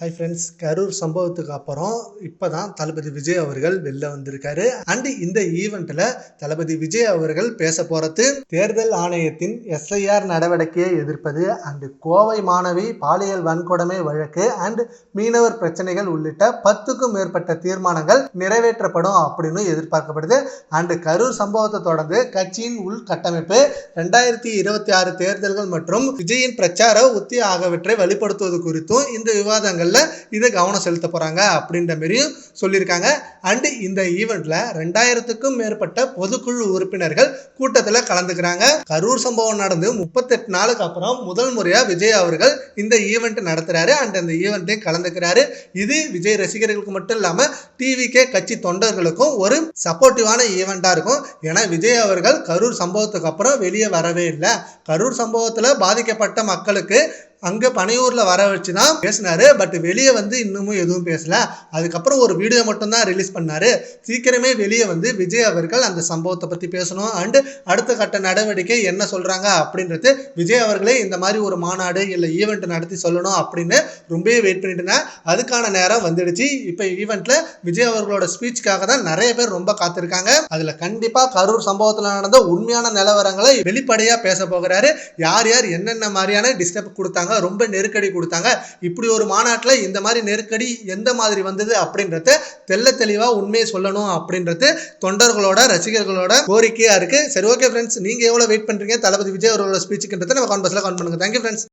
Hi friends Karur சம்பவத்துக்கு அப்புறம் இப்போ தான் தளபதி விஜய் அவர்கள் வெளில வந்திருக்காரு. அண்ட் இந்த ஈவெண்ட்டில் தளபதி விஜய் அவர்கள் பேச போகிறது தேர்தல் ஆணையத்தின் எஸ்ஐஆர் நடவடிக்கையை எதிர்ப்பது அண்டு கோவை மாணவி பாலியல் வன்கொடுமை வழக்கு அண்ட் மீனவர் பிரச்சனைகள் உள்ளிட்ட பத்துக்கும் மேற்பட்ட தீர்மானங்கள் நிறைவேற்றப்படும் அப்படின்னு எதிர்பார்க்கப்படுது. அண்டு கரூர் சம்பவத்தை தொடர்ந்து கட்சியின் உள்கட்டமைப்பு ரெண்டாயிரத்தி இருபத்தி ஆறு தேர்தல்கள் மற்றும் விஜயின் பிரச்சார உத்தி ஆகியவற்றை வெளிப்படுத்துவது குறித்தும் இந்த விவாதங்கள் விவாதங்கள்ல இதை கவனம் செலுத்த போறாங்க அப்படின்ற மாதிரியும் சொல்லியிருக்காங்க. அண்ட் இந்த ஈவெண்ட்ல ரெண்டாயிரத்துக்கும் மேற்பட்ட பொதுக்குழு உறுப்பினர்கள் கூட்டத்தில் கலந்துக்கிறாங்க. கரூர் சம்பவம் நடந்து முப்பத்தெட்டு நாளுக்கு அப்புறம் முதல் முறையாக விஜய் அவர்கள் இந்த ஈவெண்ட் நடத்துறாரு. அண்ட் அந்த ஈவெண்ட்டையும் கலந்துக்கிறாரு. இது விஜய் ரசிகர்களுக்கு மட்டும் இல்லாமல் டிவிகே கட்சி தொண்டர்களுக்கும் ஒரு சப்போர்ட்டிவான ஈவெண்ட்டா இருக்கும். ஏன்னா விஜய் அவர்கள் கரூர் சம்பவத்துக்கு அப்புறம் வெளியே வரவே இல்லை. கரூர் சம்பவத்தில் பாதிக்கப்பட்ட மக்களுக்கு அங்கே பனையூரில் வர வச்சு தான் பேசினாரு. பட் வெளியே வந்து இன்னமும் எதுவும் பேசல. அதுக்கப்புறம் ஒரு வீடியோ மட்டும்தான் ரிலீஸ் பண்ணாரு. சீக்கிரமே வெளியே வந்து விஜய் அவர்கள் அந்த சம்பவத்தை பற்றி பேசணும். அண்டு அடுத்த கட்ட நடவடிக்கை என்ன சொல்கிறாங்க அப்படின்றது விஜய் அவர்களே இந்த மாதிரி ஒரு மாநாடு இல்லை ஈவெண்ட் நடத்தி சொல்லணும் அப்படின்னு ரொம்பவே வெயிட் பண்ணிட்டு இருந்தேன் அதுக்கான நேரம் வந்துடுச்சு. இப்போ ஈவெண்ட்டில் விஜய் அவர்களோட ஸ்பீச்சுக்காக தான் நிறைய பேர் ரொம்ப காத்திருக்காங்க. அதில் கண்டிப்பாக கரூர் சம்பவத்தில் நடந்த உண்மையான நிலவரங்களை வெளிப்படையாக பேச போகிறாரு. யார் யார் என்னென்ன மாதிரியான டிஸ்டர்ப் கொடுத்தாங்க ரொம்ப நெருக்கடி கொடுத்தாங்க. இப்படி ஒரு மாநாட்டில் இந்த மாதிரி நெருக்கடி எந்த மாதிரி வந்தது அப்படின்றத தெள்ள தெளிவாக உண்மையை சொல்லணும் அப்படின்றது தொண்டர்களோட ரசிகர்களோட கோரிக்கையாக இருக்குது சரி ஓகே ஃப்ரெண்ட்ஸ் நீங்கள் எவ்வளோ வெயிட் பண்ணுறீங்க தளபதி விஜய் அவர்களோட ஸ்பீச்சுக்குன்றதை நம்ம கான்பஸில் கான் பண்ணுங்கள் தேங்க்யூ ஃப்ரெண்ட்ஸ்